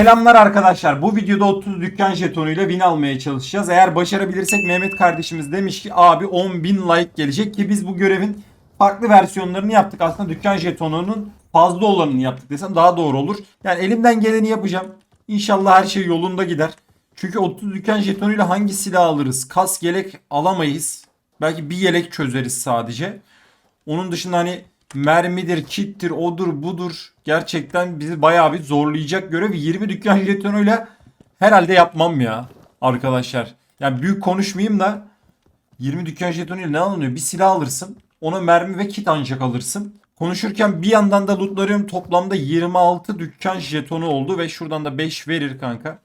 Selamlar arkadaşlar. Bu videoda 30 dükkan jetonuyla win almaya çalışacağız. Eğer başarabilirsek Mehmet kardeşimiz demiş ki abi 10.000 like gelecek ki biz bu görevin farklı versiyonlarını yaptık. Aslında dükkan jetonunun fazla olanını yaptık desem daha doğru olur. Yani elimden geleni yapacağım. İnşallah her şey yolunda gider. Çünkü 30 dükkan jetonuyla hangi silah alırız? Kas yelek alamayız. Belki bir yelek çözeriz sadece. Onun dışında hani mermidir, kittir, odur, budur. Gerçekten bizi bayağı bir zorlayacak görev. 20 dükkan jetonuyla herhalde yapmam ya arkadaşlar. Yani büyük konuşmayayım da 20 dükkan jetonuyla ne alınıyor? Bir silah alırsın. Ona mermi ve kit ancak alırsın. Konuşurken bir yandan da lootlarım toplamda 26 dükkan jetonu oldu ve şuradan da 5 verir kanka.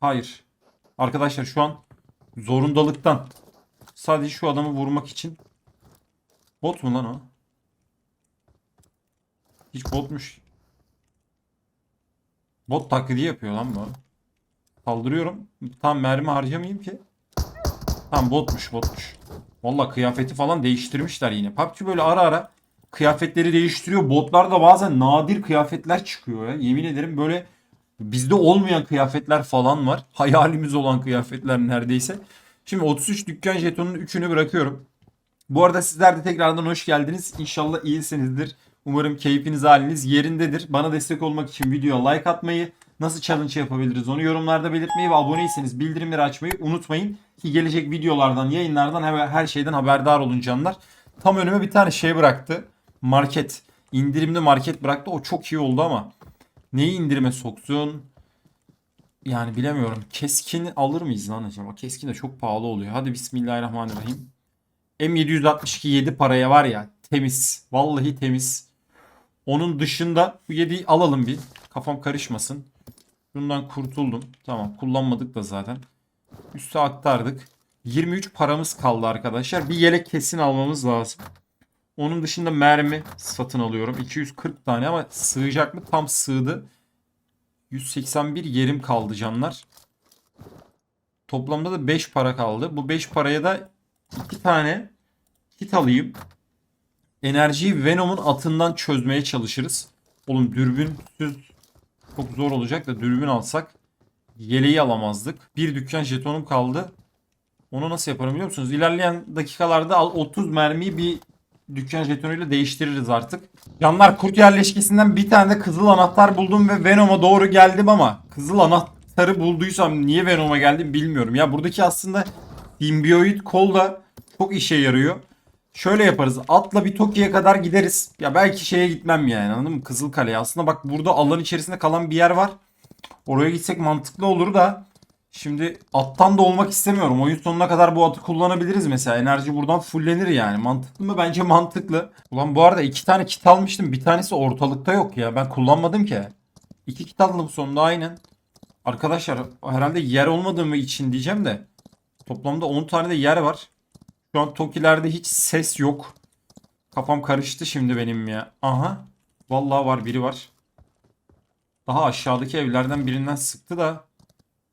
Hayır. Arkadaşlar şu an zorundalıktan sadece şu adamı vurmak için Bot mu lan o? Hiç botmuş. Bot taklidi yapıyor lan bu. Kaldırıyorum. Tam mermi harcamayayım ki. Tam botmuş botmuş. Valla kıyafeti falan değiştirmişler yine. PUBG böyle ara ara kıyafetleri değiştiriyor. Botlarda bazen nadir kıyafetler çıkıyor ya. Yemin ederim böyle bizde olmayan kıyafetler falan var. Hayalimiz olan kıyafetler neredeyse. Şimdi 33 dükkan jetonunun 3'ünü bırakıyorum. Bu arada sizler de tekrardan hoş geldiniz. İnşallah iyisinizdir. Umarım keyfiniz haliniz yerindedir. Bana destek olmak için videoya like atmayı, nasıl challenge yapabiliriz onu yorumlarda belirtmeyi ve aboneyseniz bildirimleri açmayı unutmayın. Ki gelecek videolardan, yayınlardan her, şeyden haberdar olun canlar. Tam önüme bir tane şey bıraktı. Market. İndirimli market bıraktı. O çok iyi oldu ama neyi indirime soksun? Yani bilemiyorum. Keskin alır mıyız lan acaba? Keskin de çok pahalı oluyor. Hadi bismillahirrahmanirrahim. M762 7 paraya var ya temiz. Vallahi temiz. Onun dışında bu 7'yi alalım bir. Kafam karışmasın. Bundan kurtuldum. Tamam kullanmadık da zaten. Üste aktardık. 23 paramız kaldı arkadaşlar. Bir yelek kesin almamız lazım. Onun dışında mermi satın alıyorum. 240 tane ama sığacak mı? Tam sığdı. 181 yerim kaldı canlar. Toplamda da 5 para kaldı. Bu 5 paraya da 2 tane kit alayım. Enerjiyi Venom'un atından çözmeye çalışırız. Oğlum dürbünsüz çok zor olacak da dürbün alsak yeleği alamazdık. Bir dükkan jetonum kaldı. Onu nasıl yaparım biliyor musunuz? İlerleyen dakikalarda al 30 mermiyi bir dükkan jetonuyla değiştiririz artık. Canlar kurt yerleşkesinden bir tane de kızıl anahtar buldum ve Venom'a doğru geldim ama kızıl anahtarı bulduysam niye Venom'a geldim bilmiyorum. Ya buradaki aslında simbioid kol da çok işe yarıyor. Şöyle yaparız. Atla bir Tokyo'ya kadar gideriz. Ya belki şeye gitmem yani anladın mı? Kızılkale'ye. Aslında bak burada alan içerisinde kalan bir yer var. Oraya gitsek mantıklı olur da. Şimdi attan da olmak istemiyorum. Oyun sonuna kadar bu atı kullanabiliriz mesela. Enerji buradan fullenir yani. Mantıklı mı? Bence mantıklı. Ulan bu arada iki tane kit almıştım. Bir tanesi ortalıkta yok ya. Ben kullanmadım ki. İki kit aldım sonunda aynen. Arkadaşlar herhalde yer olmadığım için diyeceğim de. Toplamda 10 tane de yer var. Şu an Toki'lerde hiç ses yok. Kafam karıştı şimdi benim ya. Aha. Vallahi var biri var. Daha aşağıdaki evlerden birinden sıktı da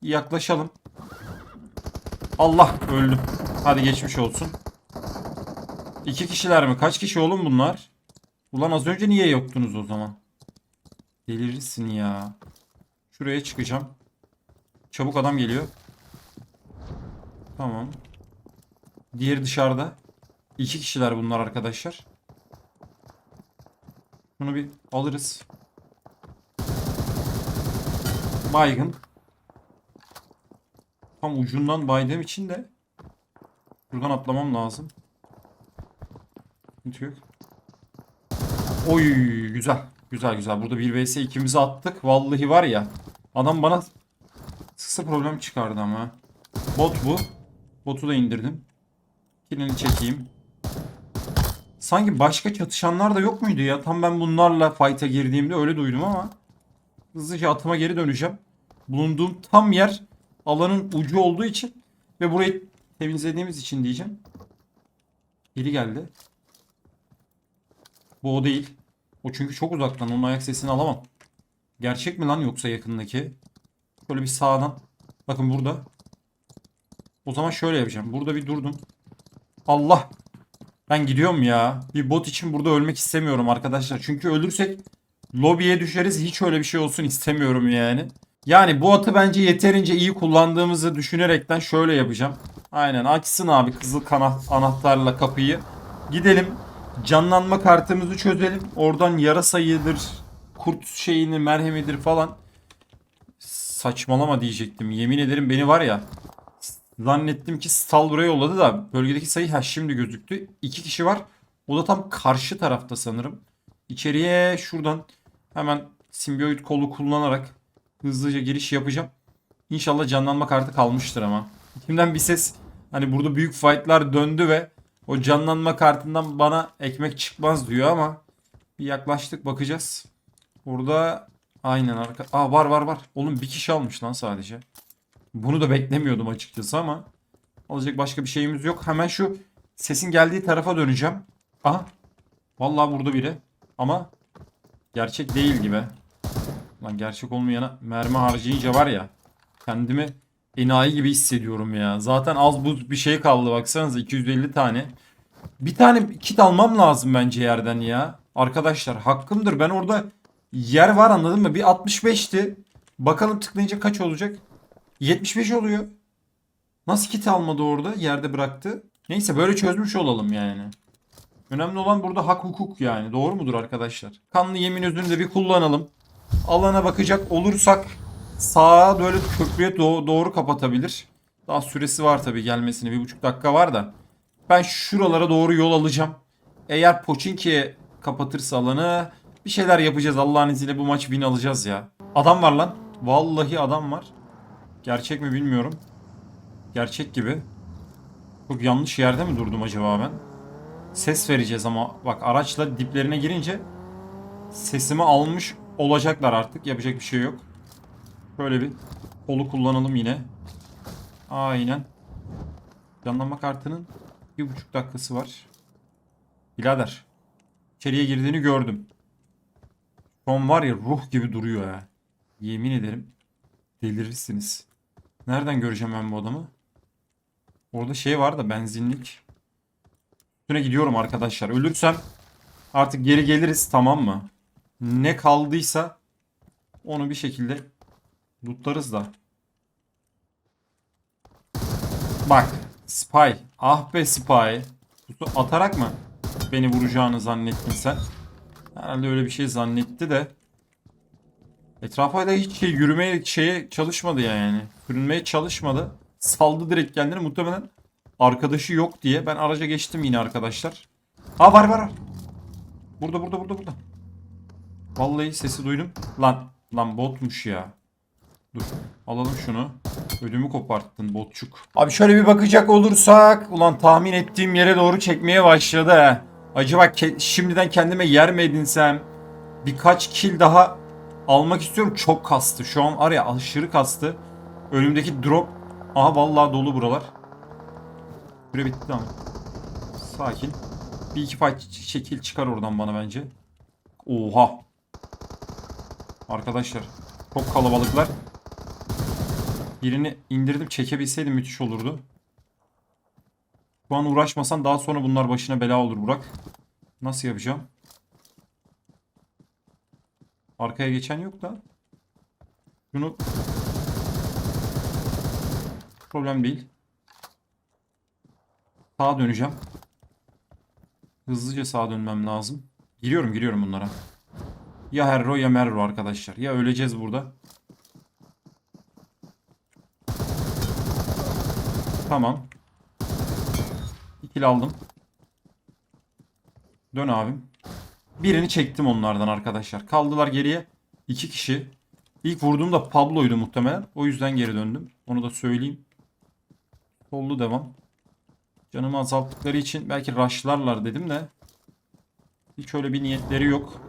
yaklaşalım. Allah öldüm. Hadi geçmiş olsun. İki kişiler mi? Kaç kişi oğlum bunlar? Ulan az önce niye yoktunuz o zaman? Delirirsin ya. Şuraya çıkacağım. Çabuk adam geliyor. Tamam. Diğeri dışarıda. İki kişiler bunlar arkadaşlar. Bunu bir alırız. Baygın. Tam ucundan baydığım için de buradan atlamam lazım. Sıkıntı yok. Oy güzel. Güzel güzel. Burada 1 vs 2'mizi attık. Vallahi var ya. Adam bana sıksa problem çıkardı ama. Bot bu. Botu da indirdim. Kilini çekeyim. Sanki başka çatışanlar da yok muydu ya? Tam ben bunlarla fight'a girdiğimde öyle duydum ama. Hızlıca atıma geri döneceğim. Bulunduğum tam yer alanın ucu olduğu için ve burayı temizlediğimiz için diyeceğim. Biri geldi. Bu o değil. O çünkü çok uzaktan. Onun ayak sesini alamam. Gerçek mi lan yoksa yakındaki? Şöyle bir sağdan. Bakın burada. O zaman şöyle yapacağım. Burada bir durdum. Allah. Ben gidiyorum ya. Bir bot için burada ölmek istemiyorum arkadaşlar. Çünkü ölürsek lobiye düşeriz. Hiç öyle bir şey olsun istemiyorum yani. Yani bu atı bence yeterince iyi kullandığımızı düşünerekten şöyle yapacağım. Aynen açsın abi kızıl kanat anahtarla kapıyı. Gidelim canlanma kartımızı çözelim. Oradan yarasayıdır, kurt şeyini, merhemidir falan. Saçmalama diyecektim. Yemin ederim beni var ya. Zannettim ki Stal buraya yolladı da bölgedeki sayı ha şimdi gözüktü. İki kişi var. O da tam karşı tarafta sanırım. İçeriye şuradan hemen simbiyoid kolu kullanarak hızlıca giriş yapacağım. İnşallah canlanma kartı kalmıştır ama. İçimden bir ses hani burada büyük fightlar döndü ve o canlanma kartından bana ekmek çıkmaz diyor ama bir yaklaştık bakacağız. Burada aynen arka... Aa var var var. Oğlum bir kişi almış lan sadece. Bunu da beklemiyordum açıkçası ama alacak başka bir şeyimiz yok. Hemen şu sesin geldiği tarafa döneceğim. Aha. Vallahi burada biri. Ama gerçek değil gibi. Lan gerçek olmayana mermi harcayınca var ya kendimi enayi gibi hissediyorum ya. Zaten az buz bir şey kaldı baksanıza 250 tane. Bir tane kit almam lazım bence yerden ya. Arkadaşlar hakkımdır. Ben orada yer var anladın mı? Bir 65'ti. Bakalım tıklayınca kaç olacak? 75 oluyor. Nasıl kit almadı orada? Yerde bıraktı. Neyse böyle çözmüş olalım yani. Önemli olan burada hak hukuk yani. Doğru mudur arkadaşlar? Kanlı yemin özünü de bir kullanalım. Alana bakacak olursak sağa böyle köprüye doğ- doğru kapatabilir. Daha süresi var tabii gelmesine. Bir buçuk dakika var da. Ben şuralara doğru yol alacağım. Eğer Pochinki'ye kapatırsa alanı bir şeyler yapacağız. Allah'ın izniyle bu maç win alacağız ya. Adam var lan. Vallahi adam var. Gerçek mi bilmiyorum. Gerçek gibi. Çok yanlış yerde mi durdum acaba ben? Ses vereceğiz ama bak araçla diplerine girince sesimi almış olacaklar artık. Yapacak bir şey yok. Böyle bir kolu kullanalım yine. Aynen. Canlanma kartının bir buçuk dakikası var. Birader. İçeriye girdiğini gördüm. An var ya ruh gibi duruyor ya. Yemin ederim. Delirirsiniz. Nereden göreceğim ben bu adamı? Orada şey var da benzinlik. Üstüne gidiyorum arkadaşlar. Ölürsem artık geri geliriz tamam mı? Ne kaldıysa onu bir şekilde lootlarız da. Bak. Spy. Ah be Spy. Pusu Atarak mı beni vuracağını zannettin sen? Herhalde öyle bir şey zannetti de. Etrafa da hiç şey, yürümeye şeye çalışmadı ya yani. Sürünmeye çalışmadı. Saldı direkt kendini muhtemelen arkadaşı yok diye. Ben araca geçtim yine arkadaşlar. Ha var var var. Burada burada burada burada. Vallahi sesi duydum. Lan lan botmuş ya. Dur alalım şunu. Ödümü koparttın botçuk. Abi şöyle bir bakacak olursak. Ulan tahmin ettiğim yere doğru çekmeye başladı. Acaba ke- şimdiden kendime yer mi edinsem? Birkaç kill daha almak istiyorum. Çok kastı. Şu an var ya aşırı kastı. Önümdeki drop. Aha vallahi dolu buralar. Süre bitti ama. Sakin. Bir iki fight şekil çıkar oradan bana bence. Oha. Arkadaşlar. Çok kalabalıklar. Birini indirdim çekebilseydim müthiş olurdu. Şu an uğraşmasan daha sonra bunlar başına bela olur Burak. Nasıl yapacağım? Arkaya geçen yok da. Şunu problem değil. Sağa döneceğim. Hızlıca sağa dönmem lazım. Giriyorum giriyorum bunlara. Ya Herro ya Merro arkadaşlar. Ya öleceğiz burada. Tamam. İkili aldım. Dön abim. Birini çektim onlardan arkadaşlar. Kaldılar geriye. iki kişi. İlk vurduğumda Pablo'ydu muhtemelen. O yüzden geri döndüm. Onu da söyleyeyim. Sollu devam. Canımı azalttıkları için belki rushlarlar dedim de. Hiç öyle bir niyetleri yok.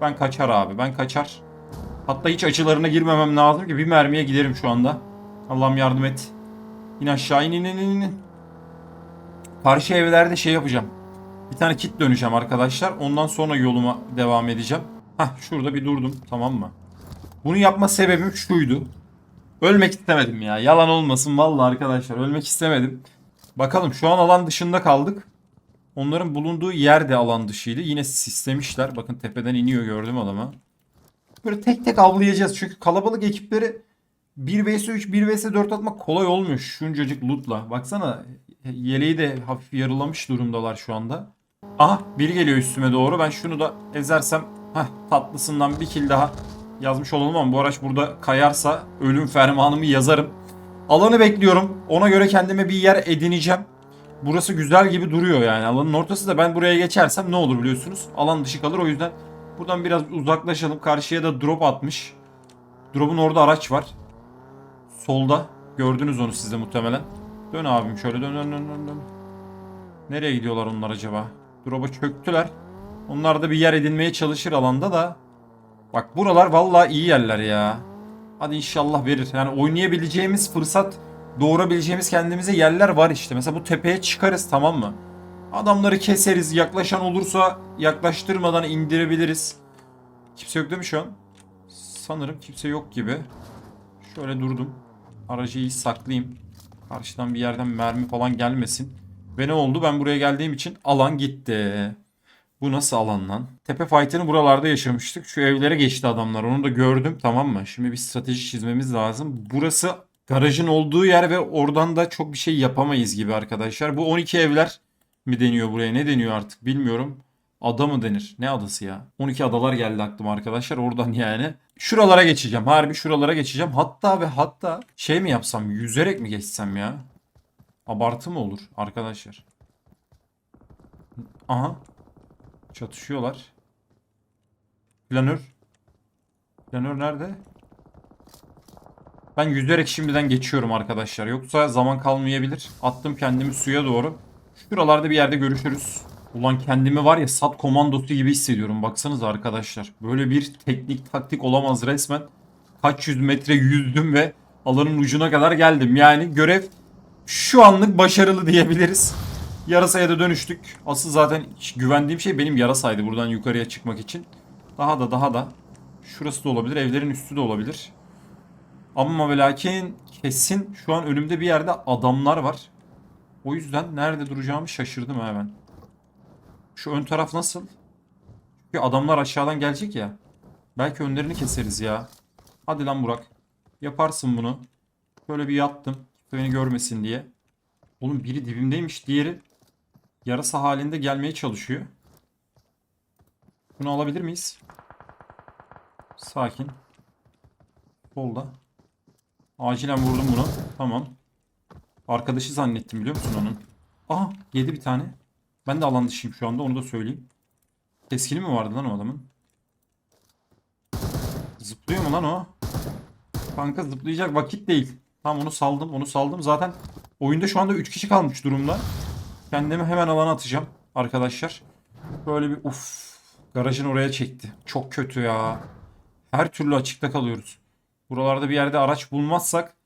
Ben kaçar abi. Ben kaçar. Hatta hiç açılarına girmemem lazım ki bir mermiye giderim şu anda. Allah'ım yardım et. İn aşağı in in in in. Karşı evlerde şey yapacağım. Bir tane kit döneceğim arkadaşlar. Ondan sonra yoluma devam edeceğim. Hah şurada bir durdum tamam mı? Bunu yapma sebebim şuydu. Ölmek istemedim ya. Yalan olmasın vallahi arkadaşlar. Ölmek istemedim. Bakalım şu an alan dışında kaldık. Onların bulunduğu yer de alan dışıydı. Yine sistemişler. Bakın tepeden iniyor gördüm adamı. Böyle tek tek avlayacağız. Çünkü kalabalık ekipleri 1 vs 3, 1 vs 4 atmak kolay olmuyor şuncacık lootla. Baksana yeleği de hafif yarılamış durumdalar şu anda. Aha biri geliyor üstüme doğru. Ben şunu da ezersem heh, tatlısından bir kill daha yazmış olalım ama bu araç burada kayarsa ölüm fermanımı yazarım. Alanı bekliyorum. Ona göre kendime bir yer edineceğim. Burası güzel gibi duruyor yani. Alanın ortası da ben buraya geçersem ne olur biliyorsunuz. Alan dışı kalır o yüzden buradan biraz uzaklaşalım. Karşıya da drop atmış. Drop'un orada araç var. Solda. Gördünüz onu siz de muhtemelen. Dön abim şöyle dön dön dön. dön. Nereye gidiyorlar onlar acaba? Drop'a çöktüler. Onlar da bir yer edinmeye çalışır alanda da. Bak buralar vallahi iyi yerler ya. Hadi inşallah verir. Yani oynayabileceğimiz fırsat doğurabileceğimiz kendimize yerler var işte. Mesela bu tepeye çıkarız tamam mı? Adamları keseriz. Yaklaşan olursa yaklaştırmadan indirebiliriz. Kimse yok değil mi şu an? Sanırım kimse yok gibi. Şöyle durdum. Aracı iyi saklayayım. Karşıdan bir yerden mermi falan gelmesin. Ve ne oldu? Ben buraya geldiğim için alan gitti. Bu nasıl alan lan? Tepe fight'ını buralarda yaşamıştık. Şu evlere geçti adamlar. Onu da gördüm tamam mı? Şimdi bir strateji çizmemiz lazım. Burası garajın olduğu yer ve oradan da çok bir şey yapamayız gibi arkadaşlar. Bu 12 evler mi deniyor buraya? Ne deniyor artık bilmiyorum. Ada mı denir? Ne adası ya? 12 adalar geldi aklıma arkadaşlar. Oradan yani. Şuralara geçeceğim. Harbi şuralara geçeceğim. Hatta ve hatta şey mi yapsam? Yüzerek mi geçsem ya? Abartı mı olur arkadaşlar? Aha. Çatışıyorlar. Planör. Planör nerede? Ben yüzerek şimdiden geçiyorum arkadaşlar. Yoksa zaman kalmayabilir. Attım kendimi suya doğru. Şuralarda bir yerde görüşürüz. Ulan kendimi var ya sat komandosu gibi hissediyorum. Baksanıza arkadaşlar. Böyle bir teknik taktik olamaz resmen. Kaç yüz metre yüzdüm ve alanın ucuna kadar geldim. Yani görev şu anlık başarılı diyebiliriz. Yarasaya da dönüştük. Asıl zaten güvendiğim şey benim yarasaydı buradan yukarıya çıkmak için. Daha da daha da. Şurası da olabilir. Evlerin üstü de olabilir. Ama ve lakin kesin şu an önümde bir yerde adamlar var. O yüzden nerede duracağımı şaşırdım hemen. Şu ön taraf nasıl? Çünkü adamlar aşağıdan gelecek ya. Belki önlerini keseriz ya. Hadi lan Burak. Yaparsın bunu. Böyle bir yattım. Beni görmesin diye. Oğlum biri dibimdeymiş. Diğeri yarasa halinde gelmeye çalışıyor. Bunu alabilir miyiz? Sakin. Solda. Acilen vurdum bunu. Tamam. Arkadaşı zannettim biliyor musun onun? Aha yedi bir tane. Ben de alan dışıyım şu anda onu da söyleyeyim. Keskili mi vardı lan o adamın? Zıplıyor mu lan o? Kanka zıplayacak vakit değil. Tamam onu saldım onu saldım. Zaten oyunda şu anda 3 kişi kalmış durumda. Kendimi hemen alana atacağım arkadaşlar. Böyle bir uf garajın oraya çekti. Çok kötü ya. Her türlü açıkta kalıyoruz. Buralarda bir yerde araç bulmazsak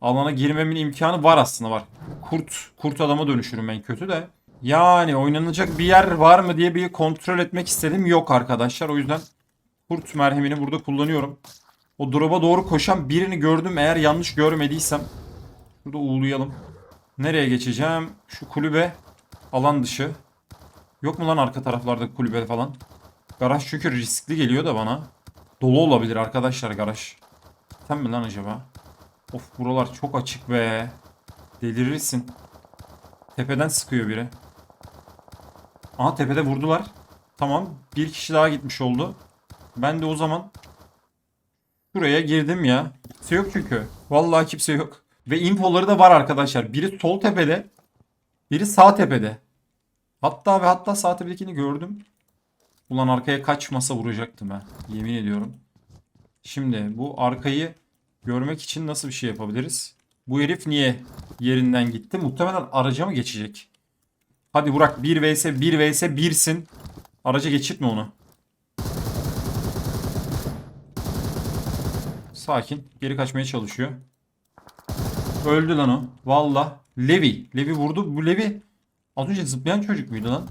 alana girmemin imkanı var aslında var. Kurt kurt adama dönüşürüm ben kötü de. Yani oynanacak bir yer var mı diye bir kontrol etmek istedim. Yok arkadaşlar. O yüzden kurt merhemini burada kullanıyorum. O drop'a doğru koşan birini gördüm. Eğer yanlış görmediysem. Burada uğulayalım. Nereye geçeceğim? Şu kulübe alan dışı. Yok mu lan arka taraflarda kulübe falan? Garaj çünkü riskli geliyor da bana. Dolu olabilir arkadaşlar garaj. Sen mi lan acaba? Of buralar çok açık be. Delirirsin. Tepeden sıkıyor biri. Aha tepede vurdular. Tamam. Bir kişi daha gitmiş oldu. Ben de o zaman Buraya girdim ya. Kimse yok çünkü. Vallahi kimse yok. Ve infoları da var arkadaşlar. Biri sol tepede. Biri sağ tepede. Hatta ve hatta sağ tepedekini gördüm. Ulan arkaya kaç masa vuracaktım ben. Yemin ediyorum. Şimdi bu arkayı görmek için nasıl bir şey yapabiliriz? Bu herif niye yerinden gitti? Muhtemelen araca mı geçecek? Hadi Burak 1 vs 1 vs 1'sin. Araca geçirtme onu. Sakin. Geri kaçmaya çalışıyor. Öldü lan o. Valla. Levi. Levi vurdu. Bu Levi az önce zıplayan çocuk muydu lan?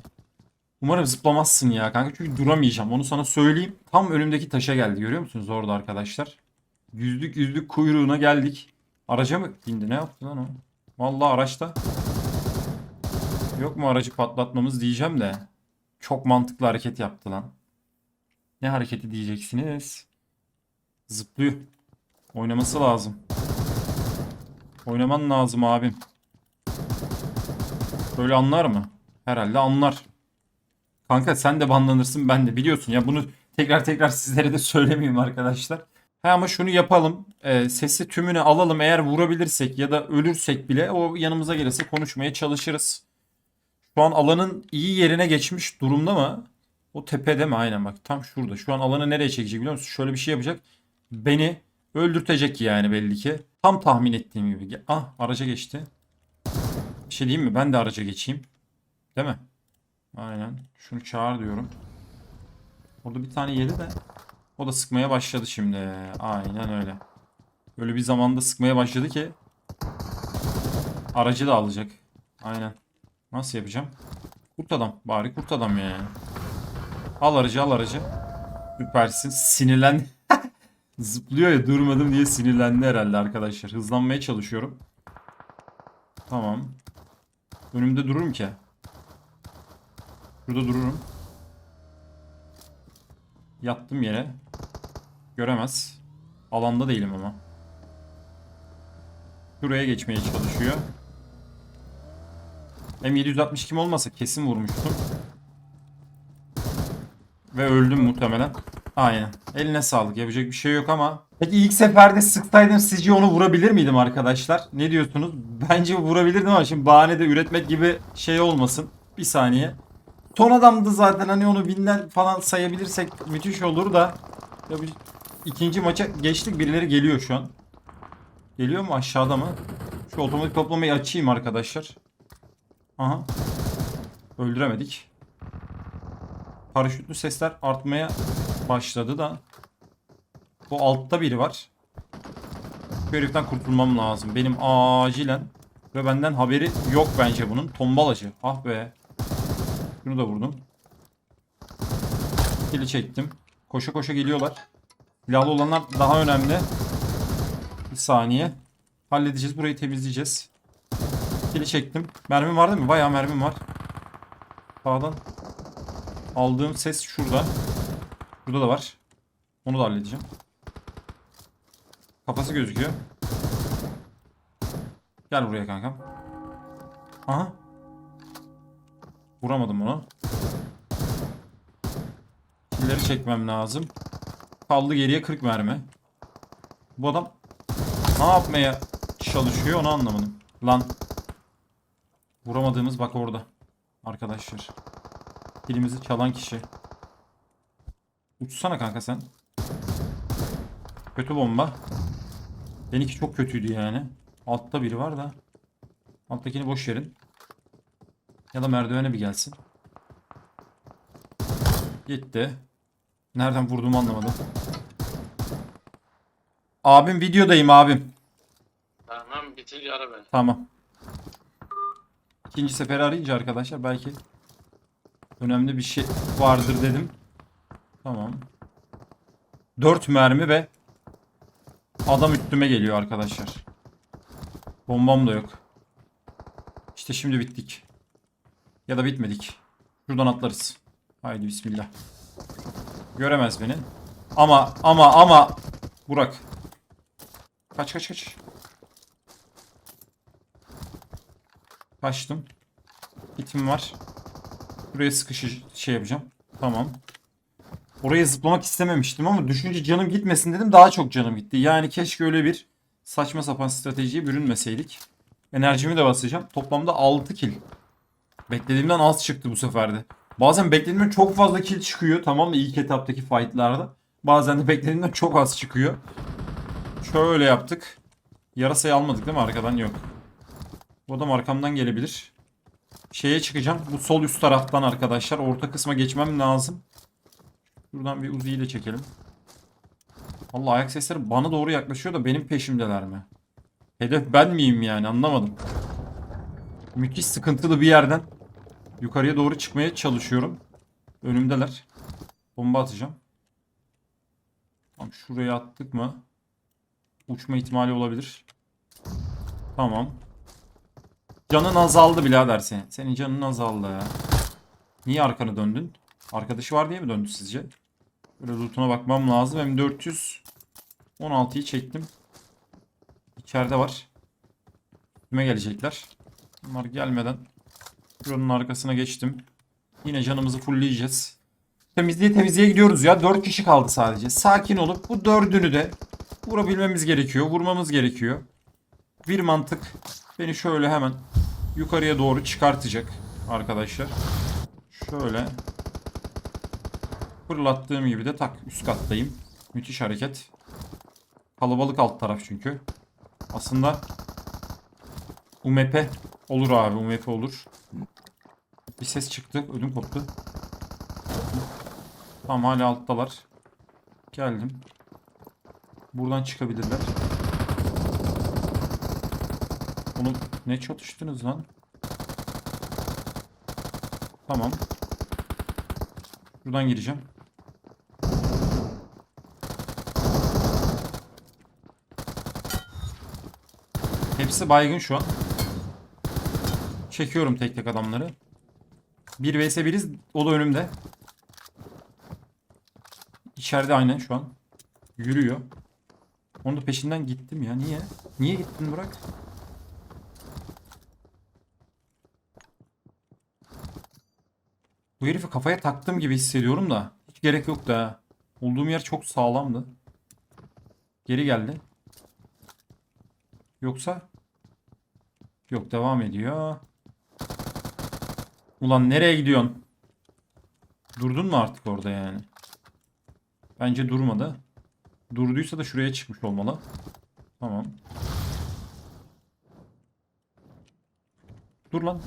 Umarım zıplamazsın ya kanka çünkü duramayacağım. Onu sana söyleyeyim. Tam önümdeki taşa geldi. Görüyor musunuz orada arkadaşlar? Yüzlük yüzlük kuyruğuna geldik. Araca mı indi? Ne yaptı lan o? Vallahi araçta. Yok mu aracı patlatmamız diyeceğim de. Çok mantıklı hareket yaptı lan. Ne hareketi diyeceksiniz? Zıplıyor. Oynaması lazım. Oynaman lazım abim. Böyle anlar mı? Herhalde anlar. Kanka sen de banlanırsın ben de biliyorsun ya bunu tekrar tekrar sizlere de söylemeyeyim arkadaşlar. Ha ama şunu yapalım. Ee, sesi tümünü alalım eğer vurabilirsek ya da ölürsek bile o yanımıza gelirse konuşmaya çalışırız. Şu an alanın iyi yerine geçmiş durumda mı? O tepede mi? Aynen bak tam şurada. Şu an alanı nereye çekecek biliyor musun? Şöyle bir şey yapacak. Beni öldürtecek yani belli ki. Tam tahmin ettiğim gibi. Ah araca geçti. Bir şey diyeyim mi? Ben de araca geçeyim. Değil mi? Aynen. Şunu çağır diyorum. Orada bir tane yedi de. O da sıkmaya başladı şimdi. Aynen öyle. Öyle bir zamanda sıkmaya başladı ki. Aracı da alacak. Aynen. Nasıl yapacağım? Kurt adam. Bari kurt adam yani. Al aracı al aracı. Süpersin. Sinirlendi. Zıplıyor ya durmadım diye sinirlendi herhalde arkadaşlar. Hızlanmaya çalışıyorum. Tamam. Önümde dururum ki. Şurada dururum. Yattım yere. Göremez. Alanda değilim ama. Şuraya geçmeye çalışıyor. M760 kim olmasa kesin vurmuştum. Ve öldüm muhtemelen. Aynen. Eline sağlık. Yapacak bir şey yok ama. Peki ilk seferde sıksaydım sizce onu vurabilir miydim arkadaşlar? Ne diyorsunuz? Bence vurabilirdim ama şimdi bahane de üretmek gibi şey olmasın. Bir saniye. Son adamdı zaten hani onu binden falan sayabilirsek müthiş olur da. Ya ikinci maça geçtik birileri geliyor şu an. Geliyor mu aşağıda mı? Şu otomatik toplamayı açayım arkadaşlar. Aha. Öldüremedik. Paraşütlü sesler artmaya başladı da. Bu altta biri var. Bu heriften kurtulmam lazım. Benim acilen. Ve benden haberi yok bence bunun. Tombalacı. Ah be. Şunu da vurdum. Kili çektim. Koşa koşa geliyorlar. Silahlı olanlar daha önemli. Bir saniye. Halledeceğiz. Burayı temizleyeceğiz. Kili çektim. Mermim var değil mi? Bayağı mermim var. Sağdan. Aldığım ses şurada. Burada da var. Onu da halledeceğim. Kafası gözüküyor. Gel buraya kankam. Aha. Vuramadım onu. Killeri çekmem lazım. Kaldı geriye 40 mermi. Bu adam ne yapmaya çalışıyor onu anlamadım. Lan. Vuramadığımız bak orada. Arkadaşlar. Kilimizi çalan kişi. Uçsana kanka sen. Kötü bomba. Benimki çok kötüydü yani. Altta biri var da. Alttakini boş verin. Ya da merdivene bir gelsin. Gitti. Nereden vurduğumu anlamadım. Abim videodayım abim. Tamam bitir ara ben. Tamam. İkinci seferi arayınca arkadaşlar belki önemli bir şey vardır dedim. Tamam. 4 mermi ve adam üstüme geliyor arkadaşlar. Bombam da yok. İşte şimdi bittik. Ya da bitmedik. Şuradan atlarız. Haydi bismillah. Göremez beni. Ama ama ama Burak. Kaç kaç kaç. Kaçtım. Hitim var. Buraya sıkışı şey yapacağım. Tamam. Oraya zıplamak istememiştim ama düşünce canım gitmesin dedim daha çok canım gitti. Yani keşke öyle bir saçma sapan stratejiye bürünmeseydik. Enerjimi de basacağım. Toplamda 6 kill. Beklediğimden az çıktı bu seferde. Bazen beklediğimden çok fazla kill çıkıyor tamam mı ilk etaptaki fightlarda. Bazen de beklediğimden çok az çıkıyor. Şöyle yaptık. Yarasayı almadık değil mi arkadan yok. Bu adam arkamdan gelebilir. Şeye çıkacağım. Bu sol üst taraftan arkadaşlar. Orta kısma geçmem lazım. Buradan bir Uzi ile çekelim. Allah ayak sesleri bana doğru yaklaşıyor da benim peşimdeler mi? Hedef ben miyim yani anlamadım. Müthiş sıkıntılı bir yerden yukarıya doğru çıkmaya çalışıyorum. Önümdeler. Bomba atacağım. Tamam şuraya attık mı? Uçma ihtimali olabilir. Tamam. Canın azaldı birader senin. Senin canın azaldı ya. Niye arkanı döndün? Arkadaşı var diye mi döndü sizce? Böyle lootuna bakmam lazım. M400 16'yı çektim. İçeride var. Üstüme gelecekler. Bunlar gelmeden buranın arkasına geçtim. Yine canımızı fullleyeceğiz. Temizliğe temizliğe gidiyoruz ya. 4 kişi kaldı sadece. Sakin olup bu dördünü de vurabilmemiz gerekiyor. Vurmamız gerekiyor. Bir mantık beni şöyle hemen yukarıya doğru çıkartacak arkadaşlar. Şöyle fırlattığım gibi de tak üst kattayım. Müthiş hareket. Kalabalık alt taraf çünkü. Aslında UMP olur abi UMP olur. Bir ses çıktı. Ödüm koptu. Tamam hala alttalar. Geldim. Buradan çıkabilirler. Oğlum ne çatıştınız lan? Tamam. Buradan gireceğim. Hepsi baygın şu an. Çekiyorum tek tek adamları. 1 vs 1'iz. O da önümde. İçeride aynen şu an. Yürüyor. Onun da peşinden gittim ya. Niye? Niye gittin Burak? Bu herifi kafaya taktım gibi hissediyorum da. Hiç gerek yoktu ha. Olduğum yer çok sağlamdı. Geri geldi. Yoksa? Yok devam ediyor. Ulan nereye gidiyorsun? Durdun mu artık orada yani? Bence durmadı. Durduysa da şuraya çıkmış olmalı. Tamam. Dur lan.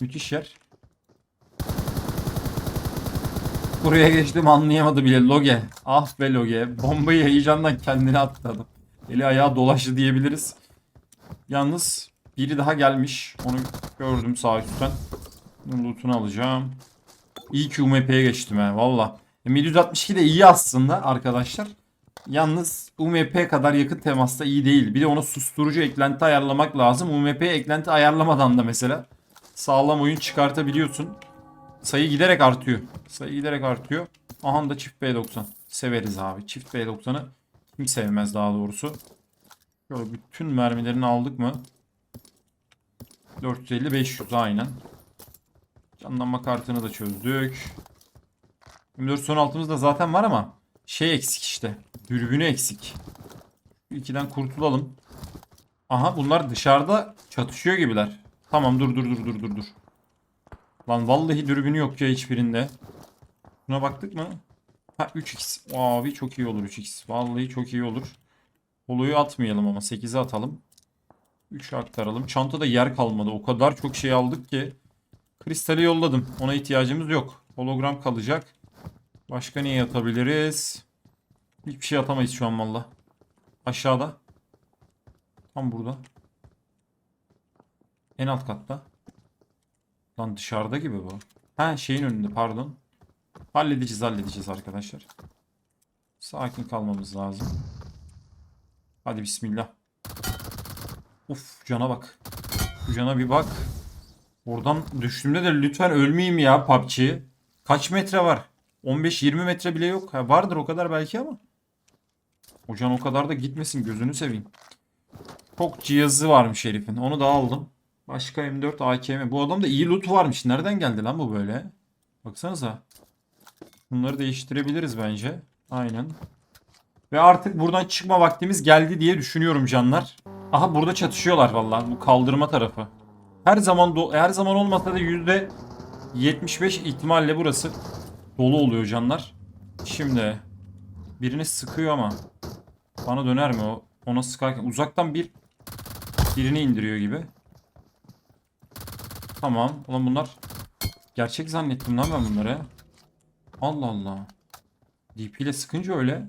Müthiş yer. Buraya geçtim anlayamadı bile Loge. Ah be Loge. Bombayı heyecandan kendine attı adam. Eli ayağı dolaştı diyebiliriz. Yalnız biri daha gelmiş. Onu gördüm sağ üstten. Lootunu alacağım. İyi ki UMP'ye geçtim he valla. E, 762 de iyi aslında arkadaşlar. Yalnız UMP kadar yakın temasta iyi değil. Bir de ona susturucu eklenti ayarlamak lazım. UMP'ye eklenti ayarlamadan da mesela sağlam oyun çıkartabiliyorsun. Sayı giderek artıyor. Sayı giderek artıyor. Aha da çift B90. Severiz abi. Çift B90'ı kim sevmez daha doğrusu. Şöyle bütün mermilerini aldık mı? 450 500 aynen. Canlanma kartını da çözdük. 24 son altımız da zaten var ama şey eksik işte. Dürbünü eksik. Şu ikiden kurtulalım. Aha bunlar dışarıda çatışıyor gibiler. Tamam dur dur dur dur dur dur. Lan vallahi dürbünü yok ya hiçbirinde. Buna baktık mı? Ha 3x. Abi çok iyi olur 3x. Vallahi çok iyi olur. Holoyu atmayalım ama 8'e atalım. 3'e aktaralım. Çantada yer kalmadı. O kadar çok şey aldık ki. Kristali yolladım. Ona ihtiyacımız yok. Hologram kalacak. Başka neye atabiliriz? Hiçbir şey atamayız şu an valla. Aşağıda. Tam burada. En alt katta. Lan dışarıda gibi bu. Ha şeyin önünde pardon. Halledeceğiz halledeceğiz arkadaşlar. Sakin kalmamız lazım. Hadi bismillah. Uf cana bak. Cana bir bak. Oradan düştüğümde de lütfen ölmeyeyim ya PUBG. Kaç metre var? 15-20 metre bile yok. Ha, vardır o kadar belki ama. O can o kadar da gitmesin gözünü seveyim. Çok cihazı varmış herifin. Onu da aldım. Başka M4 AKM. Bu adamda iyi loot varmış. Nereden geldi lan bu böyle? Baksanıza. Bunları değiştirebiliriz bence. Aynen. Ve artık buradan çıkma vaktimiz geldi diye düşünüyorum canlar. Aha burada çatışıyorlar vallahi bu kaldırma tarafı. Her zaman her zaman olmasa da yüzde 75 ihtimalle burası dolu oluyor canlar. Şimdi birini sıkıyor ama bana döner mi o? Ona sıkarken uzaktan bir birini indiriyor gibi. Tamam. Ulan bunlar gerçek zannettim lan ben bunları. Allah Allah. DP ile sıkınca öyle.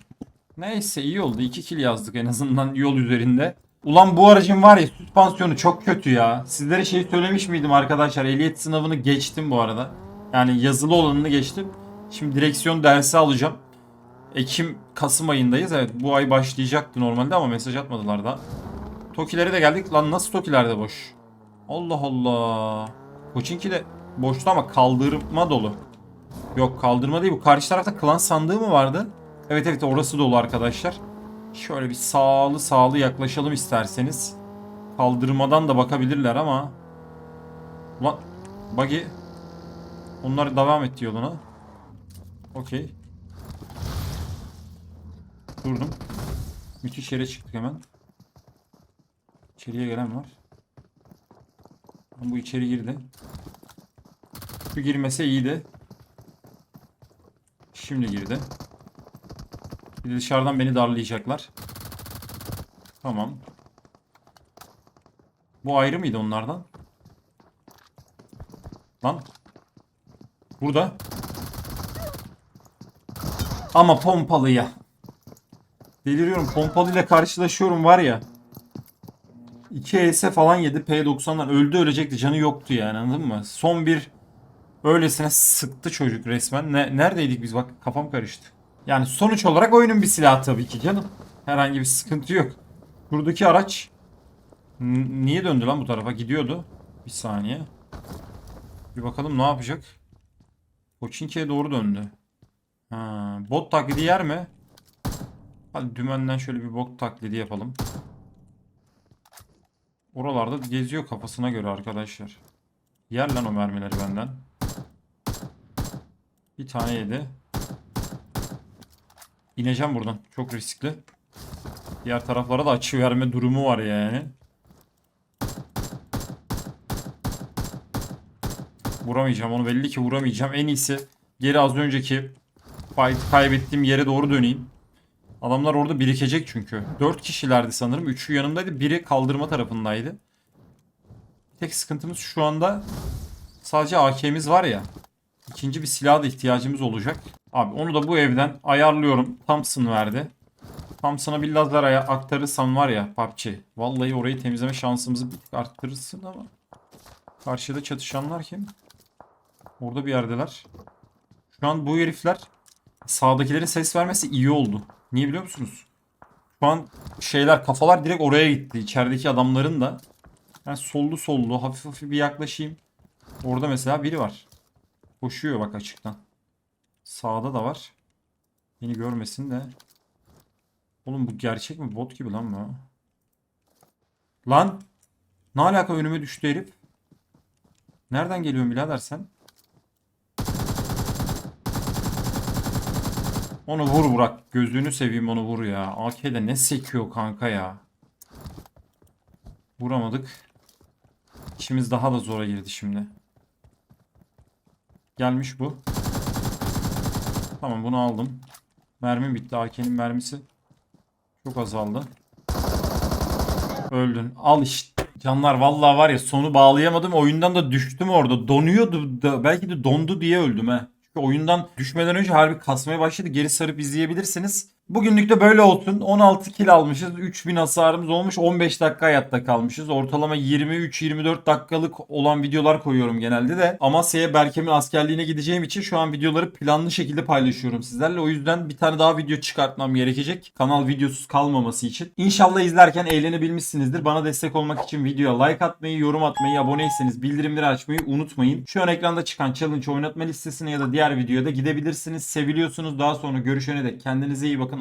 Neyse iyi oldu. 2 kill yazdık en azından yol üzerinde. Ulan bu aracın var ya süspansiyonu çok kötü ya. Sizlere şey söylemiş miydim arkadaşlar? Ehliyet sınavını geçtim bu arada. Yani yazılı olanını geçtim. Şimdi direksiyon dersi alacağım. Ekim Kasım ayındayız. Evet bu ay başlayacaktı normalde ama mesaj atmadılar da. Tokilere de geldik. Lan nasıl Tokiler de boş? Allah Allah. Koçinki de boştu ama kaldırma dolu. Yok kaldırma değil bu. Karşı tarafta klan sandığı mı vardı? Evet evet orası dolu arkadaşlar. Şöyle bir sağlı sağlı yaklaşalım isterseniz. Kaldırmadan da bakabilirler ama. Ulan buggy. Onlar devam etti yoluna. Okey. Durdum. Müthiş yere çıktık hemen. İçeriye gelen var. Bu içeri girdi. Şu girmese iyiydi. Şimdi girdi. Bir dışarıdan beni darlayacaklar. Tamam. Bu ayrı mıydı onlardan? Lan. Burada. Ama pompalı ya. Deliriyorum. Pompalıyla karşılaşıyorum var ya. 2 ES falan yedi P90'dan öldü ölecekti canı yoktu yani anladın mı? Son bir öylesine sıktı çocuk resmen. Ne, neredeydik biz bak kafam karıştı. Yani sonuç olarak oyunun bir silahı tabii ki canım. Herhangi bir sıkıntı yok. Buradaki araç niye döndü lan bu tarafa gidiyordu. Bir saniye. Bir bakalım ne yapacak. Koçinki'ye doğru döndü. Ha, bot taklidi yer mi? Hadi dümenden şöyle bir bot taklidi yapalım. Oralarda geziyor kafasına göre arkadaşlar. Yer lan o mermileri benden. Bir tane yedi. İneceğim buradan. Çok riskli. Diğer taraflara da açı verme durumu var yani. Vuramayacağım onu belli ki vuramayacağım. En iyisi geri az önceki kaybettiğim yere doğru döneyim. Adamlar orada birikecek çünkü. 4 kişilerdi sanırım. 3'ü yanımdaydı. Biri kaldırma tarafındaydı. Tek sıkıntımız şu anda sadece AK'miz var ya. İkinci bir silaha da ihtiyacımız olacak. Abi onu da bu evden ayarlıyorum. Thompson verdi. Thompson'a bir lazer aktarırsam var ya PUBG. Vallahi orayı temizleme şansımızı arttırırsın ama. Karşıda çatışanlar kim? Orada bir yerdeler. Şu an bu herifler sağdakilerin ses vermesi iyi oldu. Niye biliyor musunuz? Şu an şeyler kafalar direkt oraya gitti. İçerideki adamların da. Ben sollu sollu hafif hafif bir yaklaşayım. Orada mesela biri var. Koşuyor bak açıktan. Sağda da var. Beni görmesin de. Oğlum bu gerçek mi? Bot gibi lan bu. Lan! Ne alaka önüme düştü herif? Nereden geliyorsun birader sen? Onu vur Burak. Gözünü seveyim onu vur ya. AK'de ne sekiyor kanka ya. Vuramadık. İşimiz daha da zora girdi şimdi. Gelmiş bu. Tamam bunu aldım. Mermim bitti. AK'nin mermisi çok azaldı. Öldün. Al işte. Canlar vallahi var ya sonu bağlayamadım. Oyundan da düştüm orada. Donuyordu da belki de dondu diye öldüm he. Çünkü oyundan düşmeden önce harbi kasmaya başladı. Geri sarıp izleyebilirsiniz. Bugünlük de böyle olsun. 16 kill almışız. 3000 hasarımız olmuş. 15 dakika hayatta kalmışız. Ortalama 23-24 dakikalık olan videolar koyuyorum genelde de. Amasya'ya Berkem'in askerliğine gideceğim için şu an videoları planlı şekilde paylaşıyorum sizlerle. O yüzden bir tane daha video çıkartmam gerekecek. Kanal videosuz kalmaması için. İnşallah izlerken eğlenebilmişsinizdir. Bana destek olmak için videoya like atmayı, yorum atmayı, aboneyseniz bildirimleri açmayı unutmayın. Şu an ekranda çıkan challenge oynatma listesine ya da diğer videoya da gidebilirsiniz. Seviliyorsunuz. Daha sonra görüşene dek kendinize iyi bakın.